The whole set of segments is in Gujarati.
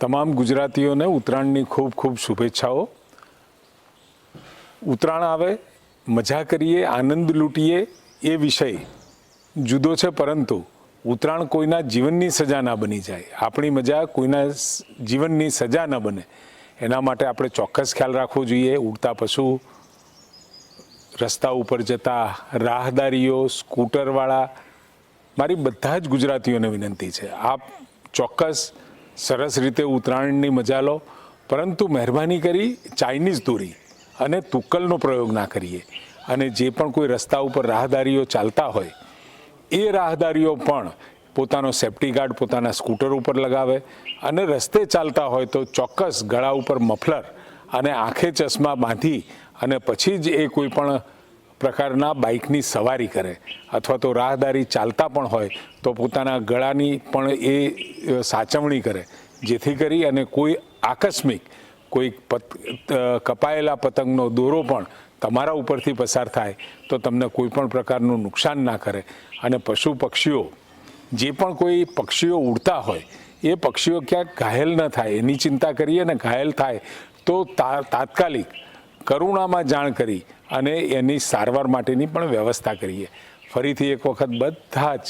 તમામ ગુજરાતીઓને ઉત્તરાયણની ખૂબ ખૂબ શુભેચ્છાઓ. ઉત્તરાયણ આવે, મજા કરીએ, આનંદ લૂંટીએ, એ વિષય જુદો છે પરંતુ ઉત્તરાયણ કોઈના જીવનની સજા ના બની જાય. આપણી મજા કોઈના જીવનની સજા ન બને. એના માટે આપણે ચોક્કસ ખ્યાલ રાખવો જોઈએ. ઉડતા પશુ રસ્તા ઉપર જતા રાહદારીઓ, સ્કૂટરવાળા, મારી બધા જ ગુજરાતીઓને વિનંતી છે. આપ ચોક્કસ સરસ રીતે ઉત્તરાયણની મજા લો, પરંતુ મહેરબાની કરી ચાઇનીઝ દોરી અને તુક્કલનો પ્રયોગ ના કરીએ. અને જે પણ કોઈ રસ્તા ઉપર રાહદારીઓ ચાલતા હોય, એ રાહદારીઓ પણ પોતાનો સેફ્ટી ગાર્ડ પોતાના સ્કૂટર ઉપર લગાવે અને રસ્તે ચાલતા હોય તો ચોક્કસ ગળા ઉપર મફલર અને આંખે ચશ્મા બાંધી અને પછી જ એ કોઈ પણ પ્રકારના બાઇકની સવારી કરે અથવા તો રાહદારી ચાલતા પણ હોય તો પોતાના ગળાની પણ એ સાચવણી કરે. જેથી કરી અને કોઈ આકસ્મિક કોઈ પત કપાયેલા પતંગનો દોરો પણ તમારા ઉપરથી પસાર થાય તો તમને કોઈ પણ પ્રકારનું નુકસાન ના કરે. અને પશુ પક્ષીઓ, જે પણ કોઈ પક્ષીઓ ઉડતા હોય, એ પક્ષીઓ ક્યાંક ઘાયલ ન થાય. એની ચિંતા કરીએ ને ઘાયલ થાય તા- તાત્કાલિક કરુણામાં જાણ કરી અને એની સારવાર માટેની પણ વ્યવસ્થા કરીએ. ફરીથી એક વખત બધા જ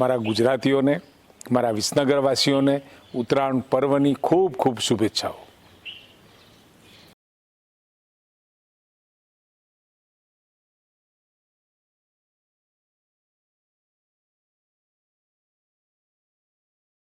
મારા ગુજરાતીઓને, મારા વિસનગરવાસીઓને ઉત્તરાયણ પર્વની ખૂબ ખૂબ શુભેચ્છાઓ.